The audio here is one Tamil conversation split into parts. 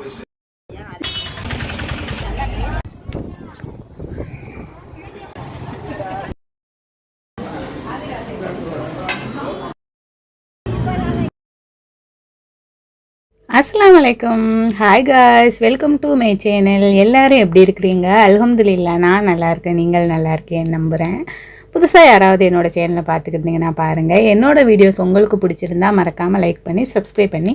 அஸ்லாம் வலைக்கம் hi guys welcome to my channel எல்லாரும் எப்படி இருக்கிறீங்க? அல்ஹம்துலில்லா நான் நல்லா இருக்கேன். நீங்கள் நல்லா இருக்கேன் நம்புகிறேன் புதுசாக யாராவது என்னோட சேனலை பார்த்துக்கிட்டீங்கன்னா பாருங்கள் என்னோட வீடியோஸ் உங்களுக்கு பிடிச்சிருந்தா மறக்காமல் லைக் பண்ணி சப்ஸ்கிரைப் பண்ணி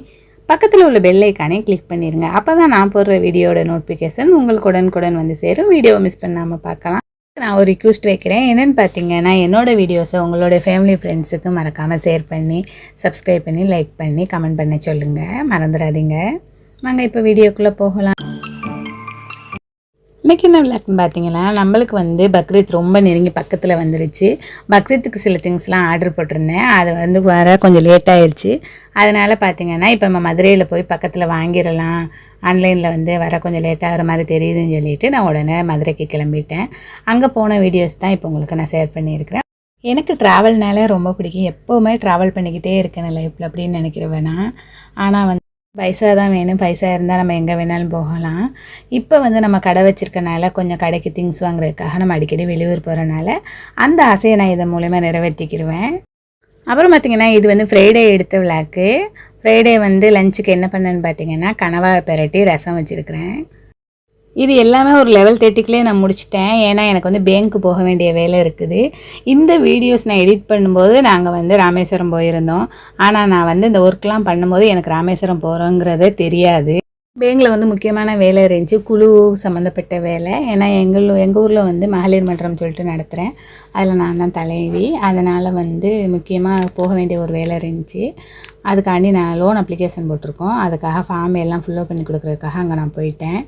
பக்கத்தில் உள்ள பெல்லைக்கானே கிளிக் பண்ணிடுங்க அப்போ தான் நான் போடுற வீடியோட நோட்டிஃபிகேஷன் உங்களுக்கு உடனுக்குடன் வந்து சேரும். வீடியோவை மிஸ் பண்ணாமல் பார்க்கலாம். நான் ஒரு ரிக்வஸ்ட் வைக்கிறேன். என்னென்னு பார்த்தீங்கன்னா என்னோடய வீடியோஸை உங்களோட ஃபேமிலி ஃப்ரெண்ட்ஸுக்கு மறக்காமல் ஷேர் பண்ணி சப்ஸ்கிரைப் பண்ணி லைக் பண்ணி கமெண்ட் பண்ண சொல்லுங்கள் மறந்துடாதீங்க. நாங்கள் இப்போ வீடியோக்குள்ளே போகலாம். இன்றைக்கி என்ன விளையாட்டுன்னு பார்த்தீங்கன்னா நம்மளுக்கு வந்து பக்ரீத் ரொம்ப நெருங்கி பக்கத்தில் வந்துருச்சு. பக்ரீத்துக்கு சில திங்ஸ்லாம் ஆர்டர் போட்டிருந்தேன். அது வந்து வர கொஞ்சம் லேட் ஆயிடுச்சு. அதனால் பார்த்தீங்கன்னா இப்போ நம்ம மதுரையில் போய் பக்கத்தில் வாங்கிடலாம். ஆன்லைனில் வந்து வர கொஞ்சம் லேட் ஆகிற மாதிரி தெரியுதுன்னு சொல்லிட்டு நான் உடனே மதுரைக்கு கிளம்பிட்டேன். அங்கே போன வீடியோஸ் தான் இப்போ உங்களுக்கு நான் ஷேர் பண்ணியிருக்கிறேன். எனக்கு ட்ராவல்னாலே ரொம்ப பிடிக்கும். எப்போவுமே ட்ராவல் பண்ணிக்கிட்டே இருக்கேன் லைஃப்பில் அப்படின்னு நினைக்கிறவேனா. ஆனால் வந்து பைசா தான் வேணும். பைசா இருந்தால் நம்ம எங்கே வேணாலும் போகலாம். இப்போ வந்து நம்ம கடை வச்சுருக்கனால கொஞ்சம் கடைக்கு திங்ஸ் வாங்குறதுக்காக நம்ம அடிக்கடி வெளியூர் போகிறனால அந்த ஆசையை நான் இதன் மூலயமா நிறைவேற்றிக்கிடுவேன் அப்புறம் பார்த்திங்கன்னா இது வந்து ஃப்ரைடே எடுத்த விளாக்கு ஃப்ரைடே வந்து லஞ்சுக்கு என்ன பண்ணேன்னு பார்த்தீங்கன்னா கனவா பெரட்டி ரசம் வச்சுருக்கிறேன். இது எல்லாமே ஒரு லெவல் தேர்ட்டிக்குள்ளே நான் முடிச்சிட்டேன். ஏன்னா எனக்கு வந்து பேங்க்கு போக வேண்டிய வேலை இருக்குது. இந்த வீடியோஸ் நான் எடிட் பண்ணும்போது நாங்கள் வந்து ராமேஸ்வரம் போயிருந்தோம். ஆனால் நான் வந்து இந்த ஒர்க்லாம் பண்ணும்போது எனக்கு ராமேஸ்வரம் போகிறோங்கிறதே தெரியாது. பேங்கில் வந்து முக்கியமான வேலை இருந்துச்சு. குழு சம்மந்தப்பட்ட வேலை. ஏன்னா எங்கள் எங்கள் ஊரில் வந்து மகளிர் மன்றம் சொல்லிட்டு நடத்துகிறேன் அதில் நான் தான் தலைவி. அதனால் வந்து முக்கியமாக போக வேண்டிய ஒரு வேலை இருந்துச்சு. அதுக்காண்டி நான் லோன் அப்ளிகேஷன் போட்டிருக்கோம். அதுக்காக ஃபார்ம் எல்லாம் ஃபில்லப் பண்ணி கொடுக்குறதுக்காக அங்கே நான் போயிட்டேன்.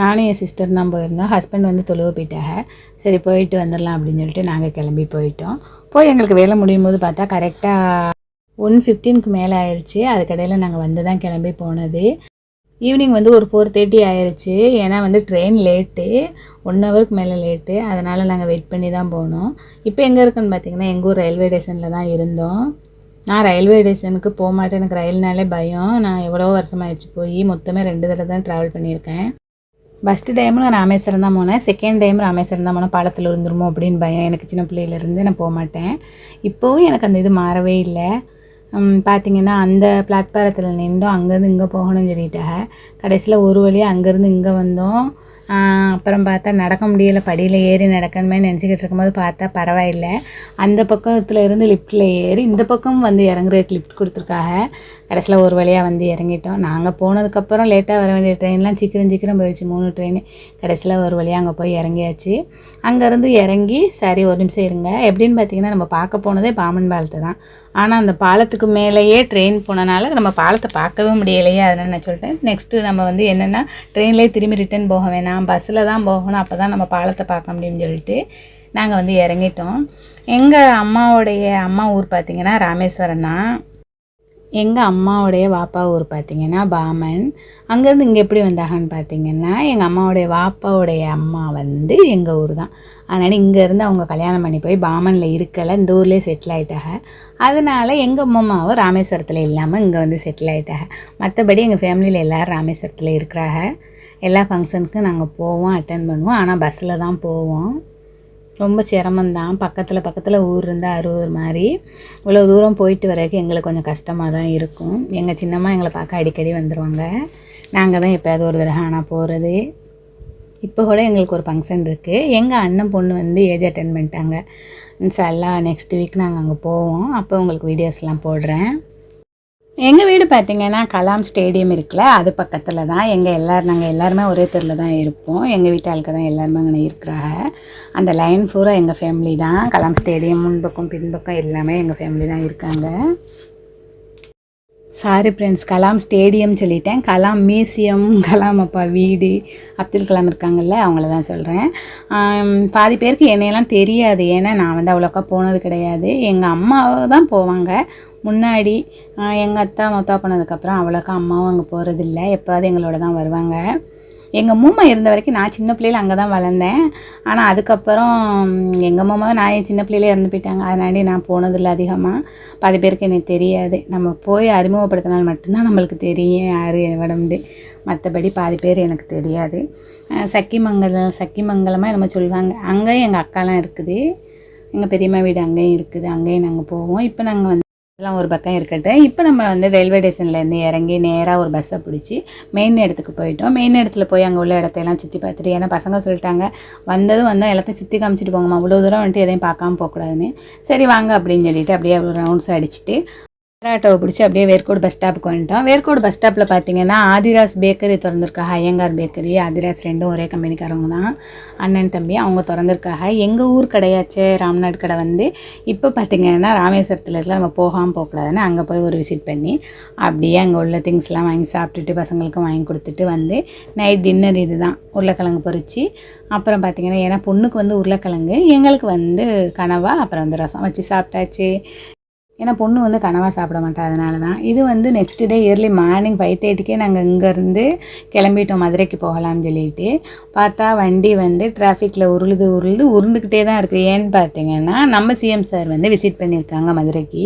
நானும் என் சிஸ்டர் தான் போயிருந்தோம். ஹஸ்பண்ட் வந்து தொழுவ போயிட்டாங்க. சரி போயிட்டு வந்துடலாம் அப்படின்னு சொல்லிட்டு நாங்கள் கிளம்பி போயிட்டோம். போய் எங்களுக்கு வேலை முடியும் போது பார்த்தா கரெக்டாக ஒன் ஃபிஃப்டீனுக்கு மேலே ஆயிடுச்சு அதுக்கடையில் நாங்கள் வந்து தான் கிளம்பி போனது. ஈவினிங் வந்து ஒரு ஃபோர் தேர்ட்டி ஆயிடுச்சு ஏன்னா வந்து ட்ரெயின் லேட்டு ஒன் ஹவருக்கு மேலே லேட்டு அதனால் நாங்கள் வெயிட் பண்ணி தான் போனோம். இப்போ எங்கே இருக்குன்னு பார்த்தீங்கன்னா எங்கள் ஊர் ரயில்வே ஸ்டேஷனில் தான் இருந்தோம். நான் ரயில்வே ஸ்டேஷனுக்கு போக மாட்டேன் எனக்கு ரயில்னாலே பயம். நான் எவ்வளோ வருஷமாயிடுச்சு போய். மொத்தமே ரெண்டு தடவை தான் ட்ராவல் பண்ணியிருக்கேன். ஃபஸ்ட்டு டைமும் நான் ராமேஸ்வரம் தான் போனேன். செகண்ட் டைம் ராமேஸ்வரம் தான் போனேன். பாலத்தில் இருந்துருமோ அப்படின்னு பயம். எனக்கு சின்ன பிள்ளையிலேருந்து நான் போக மாட்டேன். இப்போவும் எனக்கு அந்த இது மாறவே இல்லை. பார்த்தீங்கன்னா அந்த பிளாட்பாரத்தில் நின்றோம். அங்கேருந்து இங்கே போகணும்னு சொல்லிட்டாங்க கடைசியில் ஒரு வழியாக அங்கேருந்து இங்கே வந்தோம். அப்புறம் பார்த்தா நடக்க முடியலை. படியில் ஏறி நடக்கணுமே நினச்சிக்கிட்டு இருக்கும்போது பார்த்தா பரவாயில்லை. அந்த பக்கத்தில் இருந்து லிஃப்ட்டில் ஏறி இந்த பக்கம் வந்து இறங்குறதுக்கு லிஃப்ட் கொடுத்துருக்காங்க. கடைசியில் ஒரு வழியாக வந்து இறங்கிட்டோம். நாங்கள் போனதுக்கப்புறம் லேட்டாக வர வேண்டிய ட்ரெயின்லாம் சீக்கிரம் சீக்கிரம் போயிடுச்சு மூணு ட்ரெயின் கடைசியில் ஒரு வழியாக அங்கே போய் இறங்கியாச்சு. அங்கேருந்து இறங்கி சரி ஒரு நிமிஷம் இருங்க. எப்படின்னு பார்த்தீங்கன்னா நம்ம பார்க்க போனதே பாமன் பாலத்தை தான். ஆனால் அந்த பாலத்துக்கு மேலேயே ட்ரெயின் போனனால நம்ம பாலத்தை பார்க்கவே முடியலையே அதனால் நான் சொல்லிட்டேன். நெக்ஸ்ட்டு நம்ம வந்து என்னென்னா ட்ரெயின்லேயே திரும்பி ரிட்டன் போக வேணாம். பஸ்ஸில் தான் போகணும். அப்போ தான் நம்ம பாலத்தை பார்க்க முடியும்னு சொல்லிட்டு நாங்கள் வந்து இறங்கிட்டோம். எங்கள் அம்மாவுடைய அம்மா ஊர் பார்த்திங்கன்னா ராமேஸ்வரம் தான். எங்கள் அம்மாவுடைய வாப்பா ஊர் பார்த்திங்கன்னா பாமன். அங்கேருந்து இங்கே எப்படி வந்தாங்கன்னு பார்த்தீங்கன்னா எங்கள் அம்மாவுடைய வாப்பாவுடைய அம்மா வந்து எங்கள் ஊர் தான் அதனால் இங்கேருந்து அவங்க கல்யாணம் பண்ணி போய் பாமனில் இருக்கலை இந்த ஊர்லேயே செட்டில் ஆகிட்டாங்க அதனால் எங்கள் அம்மாவும் ராமேஸ்வரத்தில் இல்லாமல் இங்கே வந்து செட்டில் ஆகிட்டாங்க மற்றபடி எங்கள் ஃபேமிலியில் எல்லோரும் ராமேஸ்வரத்தில் இருக்கிறாங்க. எல்லா ஃபங்க்ஷனுக்கும் நாங்கள் போவோம் அட்டன் பண்ணுவோம். ஆனால் பஸ்ஸில் தான் போவோம். ரொம்ப சிரமந்தான் பக்கத்தில் பக்கத்தில் ஊர் இருந்தால் அறுபது மாதிரி. இவ்வளோ தூரம் போயிட்டு வரக்கு எங்களுக்கு கொஞ்சம் கஷ்டமாக தான் இருக்கும். எங்கள் சின்னம்மா எங்களை பார்க்க அடிக்கடி வந்துடுவாங்க நாங்கள் தான் எப்போயாவது ஒரு தடவை ஆனால் போகிறது இப்போ கூட எங்களுக்கு ஒரு ஃபங்க்ஷன் இருக்குது எங்கள் அண்ணன் பொண்ணு வந்து ஏஜ் அட்டன் பண்ணிட்டாங்க. இன்ஷால்லா நெக்ஸ்ட் வீக் நாங்கள் அங்கே போவோம். அப்போ உங்களுக்கு வீடியோஸ்லாம் போடுறேன். எங்கள் வீடு பார்த்திங்கன்னா கலாம் ஸ்டேடியம் இருக்குல்ல அது பக்கத்தில் தான். எங்கள் எல்லோரும் நாங்கள் எல்லாருமே ஒரே தெருவில் தான் இருப்போம். எங்கள் வீட்டாளுக்கு தான் எல்லாருமே அங்கே இருக்கிறாங்க. அந்த லைன் பூரா எங்கள் ஃபேமிலி தான். கலாம் ஸ்டேடியம் முன்பக்கம் பின்பக்கம் எல்லாமே எங்கள் ஃபேமிலி தான் இருக்காங்க. சாரி ஃப்ரெண்ட்ஸ் கலாம் ஸ்டேடியம் சொல்லிட்டேன். கலாம் மியூசியம் கலாம் அப்பா வீடு அப்துல் கலாம் இருக்காங்கல்ல அவங்கள தான் சொல்கிறேன் பாதி பேருக்கு என்னையெல்லாம் தெரியாது. ஏன்னா நான் வந்து அவ்வளோக்கா போனது கிடையாது. எங்கள் அம்மாவை தான் போவாங்க. முன்னாடி எங்கள் அத்தா மொத்தா போனதுக்கப்புறம் அவ்வளோக்கா அம்மாவும் அங்கே போகிறதில்ல எப்போவாது எங்களோட தான் வருவாங்க. எங்கள் மூமா இருந்த வரைக்கும் நான் சின்ன பிள்ளையில அங்கே தான் வளர்ந்தேன். ஆனால் அதுக்கப்புறம் எங்கள் மாமா நான் சின்ன பிள்ளையிலே இறந்து போயிட்டாங்க. அதனாடி நான் போனதில்லை அதிகமாக பாதி பேருக்கு எனக்கு தெரியாது. நம்ம போய் அறிமுகப்படுத்தினால் மட்டும்தான் நம்மளுக்கு தெரியும் யார் உடம்பு மற்றபடி பாதி பேர் எனக்கு தெரியாது. சக்கிமங்கலம் சக்கிமங்கலமாக நம்ம சொல்லுவாங்க. அங்கேயும் எங்கள் அக்காலாம் இருக்குது. எங்கள் பெரியம்மா வீடு அங்கேயும் இருக்குது. அங்கேயும் நாங்கள் போவோம். இப்போ நாங்கள் வந்து இதெல்லாம் ஒரு பக்கம் இருக்கட்டும். இப்போ நம்ம வந்து ரயில்வே ஸ்டேஷன்லேருந்து இறங்கி நேராக ஒரு பஸ்ஸை பிடிச்சி மெயின் இடத்துக்கு போயிட்டோம். மெயின் இடத்துல போய் அங்கே உள்ள இடத்தையெல்லாம் சுற்றி பார்த்துட்டு ஏன்னா பசங்க சொல்லிட்டாங்க வந்ததும் வந்தால் எல்லாத்தையும் சுற்றி காமிச்சிட்டு போங்கம்மா. அவ்வளோ தூரம் வந்துட்டு எதையும் பார்க்காம போகக்கூடாதுன்னு. சரி வாங்க அப்படின்னு சொல்லிட்டு அப்படியே ஒரு ரவுண்ட்ஸ் அடிச்சுட்டு ஆட்டோவை பிடிச்சி அப்படியே வேர்க்கோடு பஸ் ஸ்டாப்புக்கு வந்துட்டோம். வேர்க்கோடு பஸ் ஸ்டாப்பில் பார்த்தீங்கன்னா ஆதிராஸ் பேக்கரி திறந்திருக்காங்க ஐயங்கார் பேக்கரி ஆதிராஸ் ரெண்டும் ஒரே கம்பெனிக்காரவங்க தான். அண்ணன் தம்பி அவங்க திறந்திருக்காங்க. எங்கள் ஊர் கடையாச்சே ராம்நாட் கடை வந்து இப்போ பார்த்தீங்கன்னா ராமேஸ்வரத்தில் இருக்கலாம். நம்ம போகாமல் போகக்கூடாதுன்னு அங்கே போய் ஒரு விசிட் பண்ணி அப்படியே அங்கே உள்ள திங்ஸ்லாம் வாங்கி சாப்பிட்டுட்டு பசங்களுக்கும் வாங்கி கொடுத்துட்டு வந்து நைட் டின்னர் இது தான் உருளைக்கிழங்கு பொறிச்சு அப்புறம் பார்த்தீங்கன்னா ஏன்னா பொண்ணுக்கு வந்து உருளைக்கிழங்கு எங்களுக்கு வந்து கனவா அப்புறம் வந்து ரசம் வச்சு சாப்பிட்டாச்சு. ஏன்னா பொண்ணு வந்து கனவாக சாப்பிட மாட்டா அதனால தான் இது வந்து next day early morning five தேர்ட்டிக்கே நாங்கள் இங்கேருந்து கிளம்பிட்டோம் மதுரைக்கு போகலாம்னு சொல்லிட்டு. பார்த்தா வண்டி வந்து டிராஃபிக்கில் உருளுது உருளுது உருண்டுக்கிட்டே தான் இருக்குது ஏன்னு பார்த்தீங்கன்னா நம்ம சிஎம் சார் வந்து விசிட் பண்ணியிருக்காங்க மதுரைக்கு.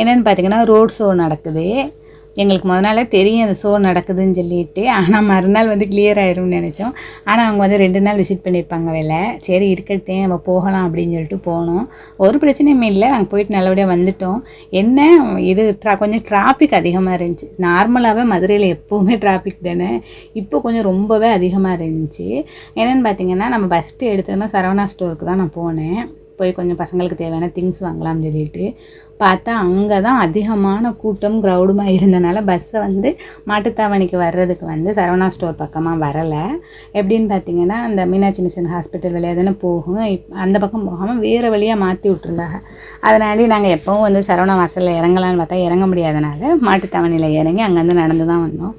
என்னென்னு பார்த்தீங்கன்னா ரோட் ஷோ நடக்குது. எங்களுக்கு முத நாளே தெரியும் அந்த ஷோ நடக்குதுன்னு சொல்லிட்டு. ஆனால் மறுநாள் வந்து கிளியர் ஆயிரும்னு நினச்சோம். ஆனால் அவங்க வந்து ரெண்டு நாள் விசிட் பண்ணியிருப்பாங்க வேலை. சரி இருக்கட்டே நம்ம போகலாம் அப்படின்னு சொல்லிட்டு போனோம். ஒரு பிரச்சனையுமே இல்லை. நாங்கள் போயிட்டு நல்லபடியாக வந்துட்டோம். என்ன இது ட்ரா கொஞ்சம் டிராஃபிக் அதிகமாக இருந்துச்சு. நார்மலாகவே மதுரையில் எப்போவுமே டிராஃபிக் தானே. இப்போ கொஞ்சம் ரொம்பவே அதிகமாக இருந்துச்சு. என்னென்னு பார்த்தீங்கன்னா நம்ம ஃபஸ்ட்டு எடுத்தோன்னா சரவணா ஸ்டோருக்கு தான் நான் போனேன். போய் கொஞ்சம் பசங்களுக்கு தேவையான திங்ஸ் வாங்கலாம்னு சொல்லிட்டு பார்த்தா அங்கே தான் அதிகமான கூட்டம் க்ரௌடுமாக இருந்தனால பஸ்ஸை வந்து மாட்டுத்தாவணிக்கு வர்றதுக்கு வந்து சரவணா ஸ்டோர் பக்கமாக வரலை. எப்படின்னு பார்த்தீங்கன்னா அந்த மீனாட்சி மிஷன் ஹாஸ்பிட்டல் வழியாக தானே போகும். இப் அந்த பக்கம் போகாமல் வேறு வழியாக மாற்றி விட்ருந்தாங்க அதனால நாங்கள் எப்போவும் வந்து சரவணா வாசலில் இறங்கலான்னு பார்த்தா இறங்க முடியாதனால மாட்டுத்தாவணியில் இறங்கி அங்கேருந்து நடந்து தான் வந்தோம்.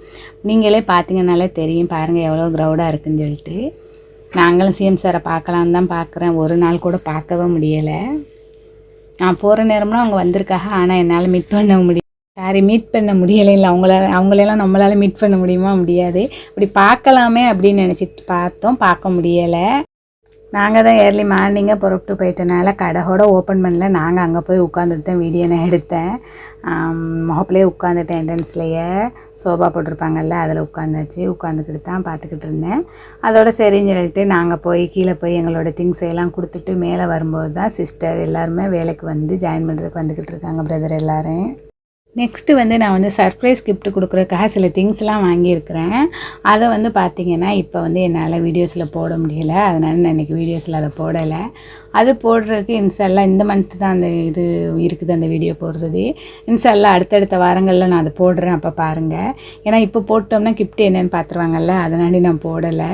நீங்களே பார்த்தீங்கனாலே தெரியும் பாருங்கள் எவ்வளோ க்ரௌடாக இருக்குன்னு சொல்லிட்டு. நாங்களும் சிஎம் சாரை பார்க்கலான்னு தான் பார்க்குறேன். ஒரு நாள் கூட பார்க்கவே முடியலை. நான் போகிற நேரம்லாம் அவங்க வந்திருக்காங்க. ஆனால் என்னால் மீட் பண்ண முடியும் சாரி மீட் பண்ண முடியலை. இல்லை அவங்களால அவங்களெல்லாம் நம்மளால் மீட் பண்ண முடியுமா? முடியாது. இப்படி பார்க்கலாமே அப்படின்னு நினச்சிட்டு பார்த்தோம். பார்க்க முடியலை. நாங்கள் தான் ஏர்லி மார்னிங்கே புறப்பட்டு போயிட்டனால கடையோட ஓப்பன் பண்ணல. நாங்கள் அங்கே போய் உட்காந்துட்டு தான் வீடியோ நான் எடுத்தேன் முகப்பிலே உட்காந்துட்டேன் என்ட்ரன்ஸ்லேயே சோபா போட்டிருப்பாங்கல்ல அதில் உட்காந்தாச்சு உட்காந்துக்கிட்டு தான் பார்த்துக்கிட்டு இருந்தேன். அதோட சரின்னு சொல்லிட்டு நாங்கள் போய் கீழே போய் எங்களோட திங்ஸ் எல்லாம் கொடுத்துட்டு மேலே வரும்போது தான் சிஸ்டர் எல்லாருமே வேலைக்கு வந்து ஜாயின் பண்ணுறதுக்கு வந்துக்கிட்டு இருக்காங்க பிரதர் எல்லாரும். நெக்ஸ்ட்டு வந்து நான் வந்து சர்ப்ரைஸ் கிஃப்ட் கொடுக்குறதுக்காக சில திங்ஸ்லாம் வாங்கியிருக்கிறேன். அதை வந்து பார்த்தீங்கன்னா இப்போ வந்து என்னால் வீடியோஸில் போட முடியல. அதனால் நான் இன்றைக்கி வீடியோஸில் அதை போடலை. அது போடுறதுக்கு இன்ஷால்லா இந்த மந்த் தான் அந்த இது இருக்குது அந்த வீடியோ போடுறது. இன்ஷால்லா அடுத்தடுத்த வாரங்களில் நான் அதை போடுறேன். அப்போ பாருங்கள் ஏன்னா இப்போ போட்டோம்னா கிஃப்ட் என்னென்னு பார்த்துருவாங்கல்ல அதனால நான் போடலை.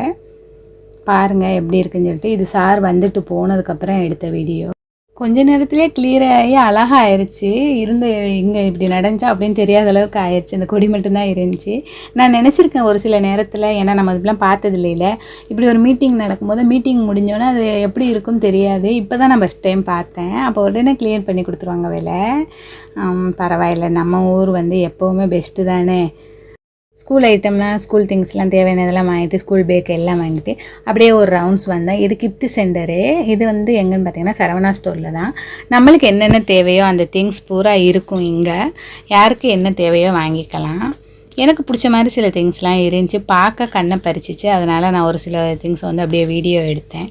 பாருங்கள் எப்படி இருக்குன்னு சொல்லிட்டு இது சார் வந்துட்டு போனதுக்கப்புறம் எடுத்த வீடியோ கொஞ்ச நேரத்திலே கிளியர் ஆகி அழகா ஆயிடுச்சு இருந்து இங்கே இப்படி நடந்துச்சா அப்படின்னு தெரியாத அளவுக்கு ஆயிடுச்சு அந்த கொடி மட்டும்தான் இருந்துச்சு. நான் நினச்சிருக்கேன் ஒரு சில நேரத்தில் ஏன்னா நம்ம இதெல்லாம் பார்த்தது இல்லையில இப்படி ஒரு மீட்டிங் நடக்கும்போது மீட்டிங் முடிஞ்சோன்னே அது எப்படி இருக்கும்னு தெரியாது. இப்போ தான் நான் ஃபஸ்ட் டைம் பார்த்தேன். அப்போ உடனே கிளியர் பண்ணி கொடுத்துருவாங்க வேலை. பரவாயில்ல. நம்ம ஊர் வந்து எப்போவுமே பெஸ்ட்டு தானே. ஸ்கூல் ஐட்டம்லாம் ஸ்கூல் திங்ஸ்லாம் தேவையானதெல்லாம் வாங்கிட்டு ஸ்கூல் பேக் எல்லாம் வாங்கிட்டு அப்படியே ஒரு ரவுண்ட்ஸ் வந்தேன் இது கிஃப்ட் சென்டரு இது வந்து எங்கன்னு பார்த்தீங்கன்னா சரவணா ஸ்டோரில் தான். நம்மளுக்கு என்னென்ன தேவையோ அந்த திங்ஸ் பூரா இருக்கும் இங்கே. யாருக்கு என்ன தேவையோ வாங்கிக்கலாம். எனக்கு பிடிச்ச மாதிரி சில திங்ஸ்லாம் இருந்துச்சு. பார்க்க கண்ணை பறிச்சிச்சு. அதனால் நான் ஒரு சில திங்ஸ் வந்து அப்படியே வீடியோ எடுத்தேன்.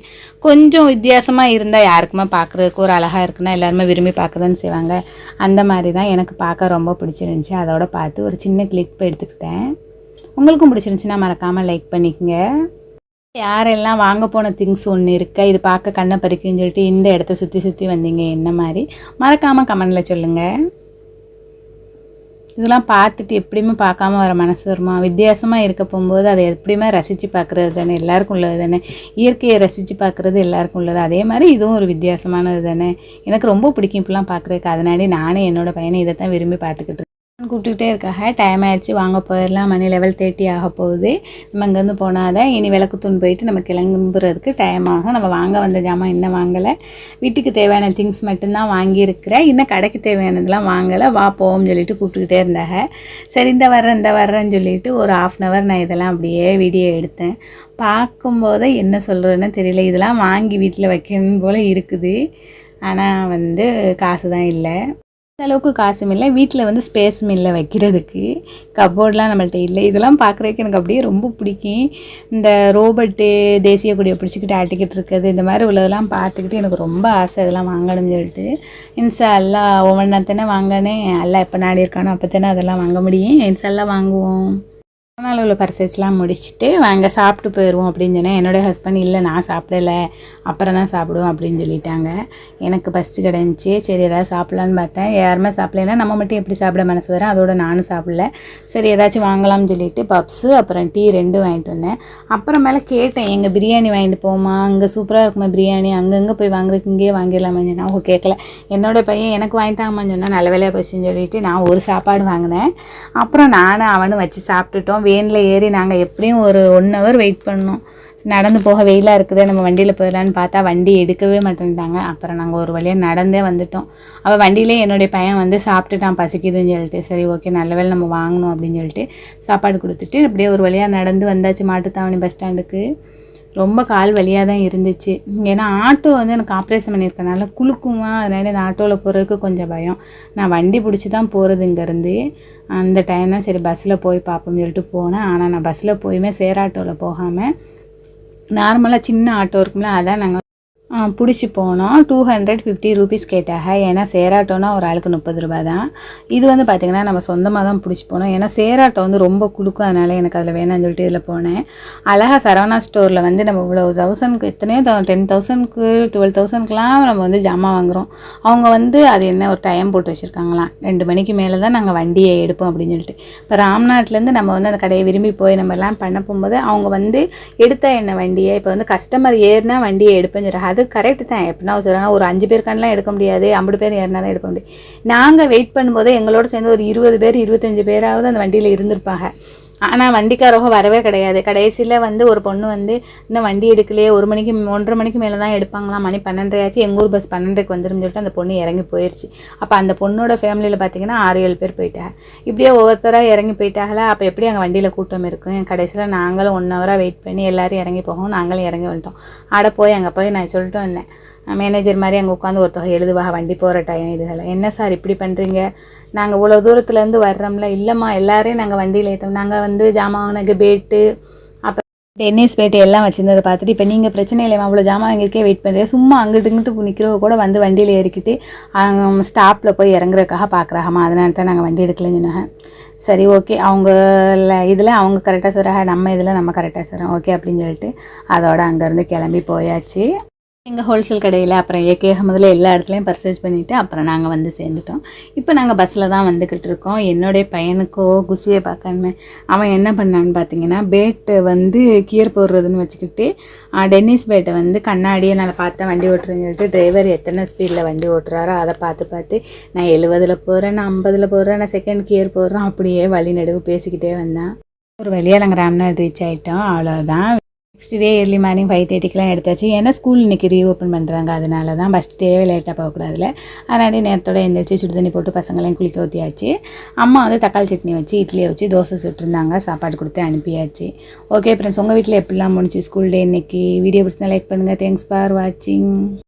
கொஞ்சம் வித்தியாசமாக இருந்தால் யாருக்குமே பார்க்குறதுக்கு ஒரு அழகாக இருக்குன்னா எல்லாருமே விரும்பி பார்க்க தான் செய்வாங்க. அந்த மாதிரி தான் எனக்கு பார்க்க ரொம்ப பிடிச்சிருந்துச்சி. அதோட பார்த்து ஒரு சின்ன கிளிப் எடுத்துக்கிட்டேன். உங்களுக்கும் பிடிச்சிருந்துச்சின்னா மறக்காமல் லைக் பண்ணிக்கங்க. யாரெல்லாம் வாங்க போன திங்ஸ் ஒன்று இருக்கா இது பார்க்க கண்ணை பறிக்குன்னு சொல்லிட்டு இந்த இடத்த சுற்றி சுற்றி வந்தீங்க என்ன மாதிரி மறக்காமல் கமெண்டில் சொல்லுங்கள் இதெல்லாம் பார்த்துட்டு எப்படியுமே பார்க்காம வர மனசு வருமா? வித்தியாசமாக இருக்க போகும்போது அதை எப்படியுமே ரசித்து பார்க்குறது தானே எல்லாருக்கும் உள்ளது தானே. இயற்கையை ரசித்து பார்க்குறது எல்லாருக்கும் உள்ளது. அதே மாதிரி இதுவும் ஒரு வித்தியாசமானது தானே. எனக்கு ரொம்ப பிடிக்கும் இப்படிலாம் பார்க்குறதுக்கு. அதனாடி நானே என்னோட பையனை இதை தான் விரும்பி பார்த்துக்கிட்டு இருக்கேன். கூப்பிட்டுக்கிட்டே இருக்காக டைம் ஆயிடுச்சு. வாங்க போயிடலாம். மணி லெவல் தேர்ட்டி ஆக போகுது. நம்ம இங்கேருந்து போனாதான் இனி விளக்கு தூண் போயிட்டு நம்ம கிளம்புறதுக்கு டைம் ஆகும். நம்ம வாங்க வந்த ஜாமான் இன்னும் வாங்கலை. வீட்டுக்கு தேவையான திங்ஸ் மட்டும்தான் வாங்கியிருக்கிறேன் இன்னும் கடைக்கு தேவையானதெல்லாம் வாங்கலை. வா போவோம்னு சொல்லிட்டு கூப்பிட்டுக்கிட்டே இருந்தாங்க சரி இந்த வர்றேன் இந்த வர்றேன்னு சொல்லிட்டு ஒரு ஆஃப் அன் ஹவர் நான் இதெல்லாம் அப்படியே வீடியோ எடுத்தேன். பார்க்கும்போதே என்ன சொல்கிறதுன்னு தெரியல. இதெல்லாம் வாங்கி வீட்டில் வைக்கணும் போல் இருக்குது. ஆனால் வந்து காசு தான் இல்லை. அளவுக்கு காசும் இல்லை. வீட்டில் வந்து ஸ்பேஸும் இல்லை வைக்கிறதுக்கு. கப்போர்ட்லாம் நம்மள்ட்ட இல்லை. இதெல்லாம் பார்க்குறதுக்கு எனக்கு அப்படியே ரொம்ப பிடிக்கும். இந்த ரோபோட்டு தேசிய கொடியை பிடிச்சிக்கிட்டு ஆட்டிக்கிட்டு இருக்கிறது இந்த மாதிரி உள்ளதெல்லாம் பார்த்துக்கிட்டு எனக்கு ரொம்ப ஆசை இதெல்லாம் வாங்கணும்னு சொல்லிட்டு. இன்சா எல்லாம் ஒவ்வொன்றா தானே வாங்கினேன். எல்லாம் எப்போ நாடி இருக்கானோ அப்போ தானே அதெல்லாம் வாங்க முடியும். இன்சா எல்லாம் வாங்குவோம். நாள் உள்ள பர்சேஸ்லாம் முடிச்சுட்டு வாங்க சாப்பிட்டு போயிடுவோம் அப்படின்னு சொன்னேன். என்னோடய ஹஸ்பண்ட் இல்லை நான் சாப்பிடலை. அப்புறம் தான் சாப்பிடுவோம் அப்படின்னு சொல்லிட்டாங்க. எனக்கு ஃபஸ்ட்டு கிடந்துச்சு சரி ஏதாவது சாப்பிட்லான்னு பார்த்தேன். யாருமே சாப்பிடலைன்னா நம்ம மட்டும் எப்படி சாப்பிட மனசு வரும்? அதோட நானும் சாப்பிடல. சரி ஏதாச்சும் வாங்கலாம்னு சொல்லிட்டு பப்ஸு அப்புறம் டீ ரெண்டும் வாங்கிட்டு வந்தேன். அப்புறமேல கேட்டேன் எங்கள் பிரியாணி வாங்கிட்டு போமா அங்கே சூப்பராக இருக்குமா பிரியாணி? அங்கங்கே போய் வாங்குறதுக்கு இங்கேயே வாங்கிடலாமா சொன்னால் அவங்க கேட்கல. என்னோட பையன் எனக்கு வாங்கிட்டாங்கம்மான்னு சொன்னால் நல்ல வேலையாக போச்சுன்னு சொல்லிட்டு நான் ஒரு சாப்பாடு வாங்கினேன். அப்புறம் நானும் அவனும் வச்சு சாப்பிட்டுட்டோம். வேனில் ஏறி நாங்கள் எப்படியும் ஒரு ஒன் ஹவர் வெயிட் பண்ணோம். நடந்து போக வெயிலாக இருக்குது நம்ம வண்டியில் போயிடலான்னு பார்த்தா வண்டி எடுக்கவே மாட்டேன்ட்டாங்க. அப்புறம் நாங்கள் ஒரு வழியாக நடந்தே வந்துட்டோம். அவள் வண்டியிலே என்னுடைய பையன் வந்து சாப்பிட்டுட்டான் பசிக்குதுன்னு சொல்லிட்டு. சரி ஓகே நல்ல வேளை நம்ம வாங்கணும் அப்படின்னு சொல்லிட்டு சாப்பாடு கொடுத்துட்டு அப்படியே ஒரு வழியாக நடந்து வந்தாச்சு மாட்டுத்தாவணி பஸ் ஸ்டாண்டுக்கு. ரொம்ப கால் வலியாக தான் இருந்துச்சு. ஏன்னா ஆட்டோ வந்து எனக்கு ஆப்ரேஷன் பண்ணியிருக்கனால குலுக்குமா அதனால இந்த ஆட்டோவில் போகிறதுக்கு கொஞ்சம் பயம். நான் வண்டி பிடிச்சி தான் போகிறது இங்கேருந்து. அந்த டைம் தான் சரி பஸ்ஸில் போய் பார்ப்போம்னு சொல்லிட்டு போனேன். ஆனால் நான் பஸ்ஸில் போயுமே சேர் ஆட்டோவில் போகாமல் நார்மலாக சின்ன ஆட்டோ இருக்கும்ல அதான் நாங்கள் பிடிச்சி போனோம் டூ ஹண்ட்ரட் ஃபிஃப்டி ருபீஸ் கேட்டாங்க ஏன்னா சேராட்டோன்னா ஒரு ஆளுக்கு முப்பது ரூபா தான். இது வந்து பார்த்திங்கன்னா நம்ம சொந்தமாக தான் பிடிச்சி போனோம். ஏன்னா சேராட்டோ வந்து ரொம்ப குலுக்கும் அதனால் எனக்கு அதில் வேணாம்னு சொல்லிட்டு இதில் போனேன். அழகா சரவணா ஸ்டோரில் வந்து நம்ம இவ்வளோ தௌசண்ட்க்கு எத்தனையோ டென் தௌசண்ட்க்கு டுவெல் தௌசண்ட்க்குலாம் நம்ம வந்து ஜாமான் வாங்குகிறோம் அவங்க வந்து அது என்ன ஒரு டைம் போட்டு வச்சுருக்காங்களாம். ரெண்டு மணிக்கு மேலே தான் நாங்கள் வண்டியை எடுப்போம் அப்படின்னு சொல்லிட்டு. இப்போ ராம்நாட்லேருந்து நம்ம வந்து அந்த கடையை விரும்பி போய் நம்ம எல்லாம் பண்ண போகும்போது அவங்க வந்து எடுத்த என்ன வண்டியை இப்போ வந்து கஸ்டமர் ஏறினா வண்டியை எடுப்பேன்னு சொல்கிறாங்க அது கரெக்டு தான். எப்படின்னா சொல்கிறாங்க ஒரு அஞ்சு பேருக்கானலாம் எடுக்க முடியாது ஐம்பது பேர் ஏறினா தான் எடுக்க முடியும். நாங்கள் வெயிட் பண்ணும்போது எங்களோட சேர்ந்து ஒரு இருபது பேர் இருபத்தஞ்சு பேராவது அந்த வண்டியில் இருந்திருப்பாங்க. ஆனால் வண்டிக்காரவங்க வரவே கிடையாது. கடைசியில் வந்து ஒரு பொண்ணு வந்து இன்னும் வண்டி எடுக்கலையே ஒரு மணிக்கு ஒன்றரை மணிக்கு மேலே தான் எடுப்பாங்களாம் மணி பன்னெண்டரையாச்சு எங்கள் ஊர் பஸ் பன்னெண்டுக்கு வந்துடும் சொல்லிட்டு அந்த பொண்ணு இறங்கி போயிடுச்சு அப்போ அந்த பொண்ணோட ஃபேமிலியில் பார்த்தீங்கன்னா ஆறு ஏழு பேர் போயிட்டாங்க. இப்படியே ஒவ்வொருத்தராக இறங்கி போயிட்டாங்களா? அப்போ எப்படி அங்கே வண்டியில் கூட்டம் இருக்கும்? கடைசியில் நாங்களும் ஒன் ஹவராக வெயிட் பண்ணி எல்லோரும் இறங்கி போகும் நாங்களும் இறங்கி வந்துட்டோம். ஆட போய் அங்கே போய் நான் சொல்லிட்டு வந்தேன். மேனேஜர் மாதிரி அங்கே உட்காந்து ஒருத்தவங்க எழுதுவாக வண்டி போகிற டைம் இதுகளை என்ன சார் இப்படி பண்ணுறீங்க நாங்கள் இவ்வளோ தூரத்துலேருந்து வர்றோம்ல இல்லைம்மா எல்லாரையும் நாங்கள் வண்டியில் ஏற்றோம் நாங்கள் வந்து ஜாமான் வாங்கினக்கு பேட்டு அப்புறம் டென்னிஸ் பேட்டு எல்லாம் வச்சுருந்ததை பார்த்துட்டு இப்போ நீங்கள் பிரச்சனை இல்லைம்மா அவ்வளோ ஜாமான் வாங்கியிருக்கே வெயிட் பண்ணுறேன் சும்மா அங்கிட்டு இங்கிட்டு நிற்கிறவங்க கூட வந்து வண்டியில் ஏறிக்கிட்டு ஸ்டாப்பில் போய் இறங்குறதுக்காக பார்க்குறாங்கம்மா அதனால தான் நாங்கள் வண்டி எடுக்கலன்னு சொன்னாங்க. சரி ஓகே அவங்க இதில் அவங்க கரெக்டாக சொல்கிறாங்க நம்ம இதில் நம்ம கரெக்டாக சொல்கிறோம் ஓகே அப்படின்னு சொல்லிட்டு அதோட அங்கேருந்து கிளம்பி போயாச்சு. எங்கள் ஹோல்சேல் கடையில் அப்புறம் ஏகே அகமதில் எல்லா இடத்துலையும் பர்ச்சேஸ் பண்ணிவிட்டு அப்புறம் நாங்கள் வந்து சேர்ந்துட்டோம். இப்போ நாங்கள் பஸ்ஸில் தான் வந்துக்கிட்டு இருக்கோம். என்னுடைய பையனுக்கோ குசியை பார்க்கணுமே அவன் என்ன பண்ணான்னு பார்த்தீங்கன்னா பேட்டை வந்து கியர் போடுறதுன்னு வச்சுக்கிட்டு டென்னிஸ் பேட்டை வந்து கண்ணாடியை நான் பார்த்தேன் வண்டி ஓட்டுறேன்னு சொல்லிட்டு டிரைவர் எத்தனை ஸ்பீடில் வண்டி ஓட்டுறாரோ அதை பார்த்து பார்த்து நான் எழுபதில் போகிறேன் நான் ஐம்பதில் போகிறேன் நான் செகண்ட் கியர் போடுறேன் அப்படியே வழி நடுவு பேசிக்கிட்டே வந்தேன். ஒரு வழியாக நாங்கள் ராம்நாத் ரீச் ஆகிட்டோம் அவ்வளோதான் next day early morning five தேர்ட்டிக்கெலாம் எடுத்தாச்சு. ஏன்னா ஸ்கூல் இன்றைக்கி ரீஓப்பன் பண்ணுறாங்க அதனால தான் ஃபஸ்ட் டேவே லேட்டாக போகக்கூடாதுல. அதனால நேரத்தோட எழுந்திரிச்சு சுடு தண்ணி போட்டு பசங்களையும் குளிக்க ஊற்றியாச்சு அம்மா வந்து தக்காளி சட்னி வச்சு இட்லியை வச்சு தோசை சுட்டுருந்தாங்க. சாப்பாடு கொடுத்து அனுப்பியாச்சு. ஓகே ஃப்ரெண்ட்ஸ் உங்கள் வீட்டில் எப்படிலாம் முடிச்சு ஸ்கூல் டே இன்றைக்கி வீடியோ பிடிச்சிருந்தா லைக் பண்ணுங்கள் தேங்க்ஸ் ஃபார் வாட்சிங்